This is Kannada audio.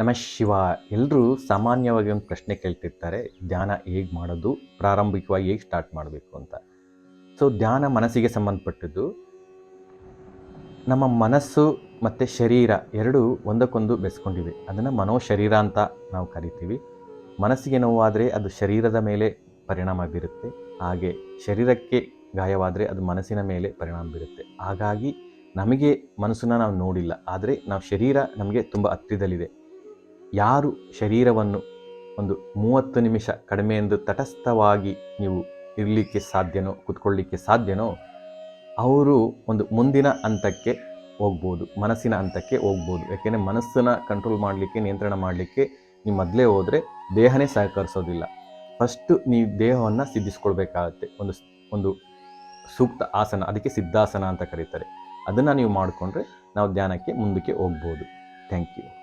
ನಮ ಶಿವ. ಎಲ್ಲರೂ ಸಾಮಾನ್ಯವಾಗಿ ಒಂದು ಪ್ರಶ್ನೆ ಕೇಳ್ತಿರ್ತಾರೆ, ಧ್ಯಾನ ಹೇಗೆ ಮಾಡೋದು, ಪ್ರಾರಂಭಿಕವಾಗಿ ಹೇಗೆ ಸ್ಟಾರ್ಟ್ ಮಾಡಬೇಕು ಅಂತ. ಸೊ ಧ್ಯಾನ ಮನಸ್ಸಿಗೆ ಸಂಬಂಧಪಟ್ಟಿದ್ದು, ನಮ್ಮ ಮನಸ್ಸು ಮತ್ತು ಶರೀರ ಎರಡು ಒಂದಕ್ಕೊಂದು ಬೆಸ್ಕೊಂಡಿವೆ. ಅದನ್ನು ಮನೋಶರೀರ ಅಂತ ನಾವು ಕರಿತೀವಿ. ಮನಸ್ಸಿಗೆ ನೋವಾದರೆ ಅದು ಶರೀರದ ಮೇಲೆ ಪರಿಣಾಮ ಬೀರುತ್ತೆ. ಹಾಗೆ ಶರೀರಕ್ಕೆ ಗಾಯವಾದರೆ ಅದು ಮನಸ್ಸಿನ ಮೇಲೆ ಪರಿಣಾಮ ಬೀರುತ್ತೆ. ಹಾಗಾಗಿ ನಮಗೆ ಮನಸ್ಸನ್ನು ನಾವು ನೋಡಿಲ್ಲ. ಆದರೆ ನಾವು ಶರೀರ ನಮಗೆ ತುಂಬ ಹತ್ತಿರದಲ್ಲಿದೆ. ಯಾರು ಶರೀರವನ್ನು ಒಂದು ಮೂವತ್ತು ನಿಮಿಷ ಕಡಿಮೆ ಎಂದು ತಟಸ್ಥವಾಗಿ ನೀವು ಇರಲಿಕ್ಕೆ ಸಾಧ್ಯನೋ, ಕುತ್ಕೊಳ್ಳಿಕ್ಕೆ ಸಾಧ್ಯನೋ, ಅವರು ಒಂದು ಮುಂದಿನ ಹಂತಕ್ಕೆ ಹೋಗ್ಬೋದು, ಮನಸ್ಸಿನ ಹಂತಕ್ಕೆ ಹೋಗ್ಬೋದು. ಯಾಕೆಂದರೆ ಮನಸ್ಸನ್ನು ಕಂಟ್ರೋಲ್ ಮಾಡಲಿಕ್ಕೆ, ನಿಯಂತ್ರಣ ಮಾಡಲಿಕ್ಕೆ ನೀವು ಮೊದಲೇ ಹೋದರೆ ದೇಹನೇ ಸಹಕರಿಸೋದಿಲ್ಲ. ಫಸ್ಟು ನೀವು ದೇಹವನ್ನು ಸಿದ್ಧಿಸ್ಕೊಳ್ಬೇಕಾಗತ್ತೆ. ಒಂದು ಒಂದು ಸೂಕ್ತ ಆಸನ, ಅದಕ್ಕೆ ಸಿದ್ಧಾಸನ ಅಂತ ಕರೀತಾರೆ. ಅದನ್ನು ನೀವು ಮಾಡಿಕೊಂಡ್ರೆ ನಾವು ಧ್ಯಾನಕ್ಕೆ ಮುಂದಕ್ಕೆ ಹೋಗ್ಬೋದು. Thank you